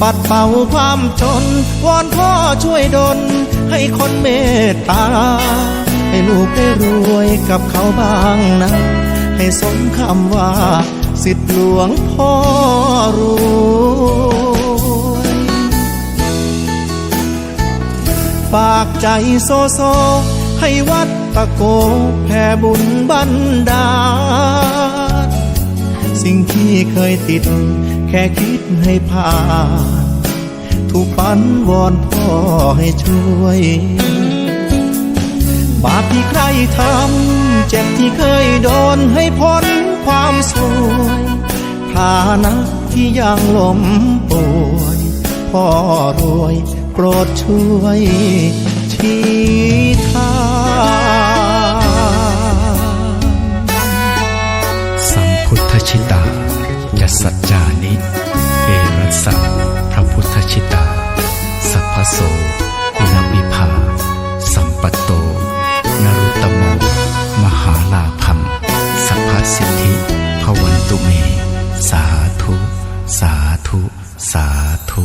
ปัดเป่าความจน วอนพ่อช่วยดล ให้คนเมตตา ให้ลูกได้รวยกับเขาบ้างนะ ให้สมคำว่า สิทธิหลวงพ่อรวยฝากใจโซโซ ให้วัดตะโกแผ่บุญบันดาล สิ่งที่เคยติด แค่คิดให้ผ่านถูกปันวอนพ่อให้ช่วย บาปที่ใครทำเจ็บที่เคยโดนให้พ้นความสวยฐานะที่ยังล้มป่วยพ่อรวยโปรดช่วยชี้ทาง ชิตา ยัสัจจานิ เอรัสสะพระพุทธชิตา สัพพโสกุณวิภา สัมปัตโต นรุตตโม มหาลาพัมสัพพสิทธิพวันตุเม สาธุ สาธุ สาธุ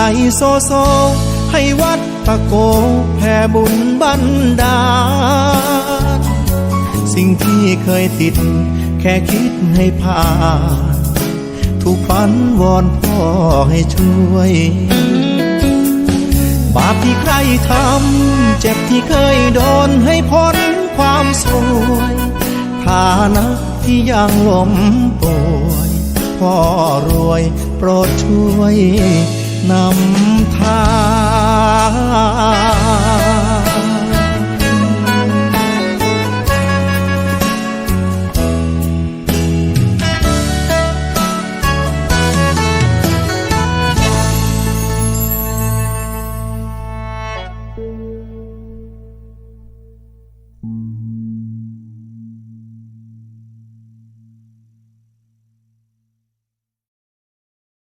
ใจโซโซ ให้วัดตะโกแผ่บุญบันดาล สิ่งที่เคยติด แค่คิดให้ผ่าน ถูกปันวอนพ่อให้ช่วย บาปที่ใครทำ เจ็บที่เคยโดนให้พ้นความสวยฐานะที่ยังล้มป่วยพ่อรวยโปรดช่วย นำทาง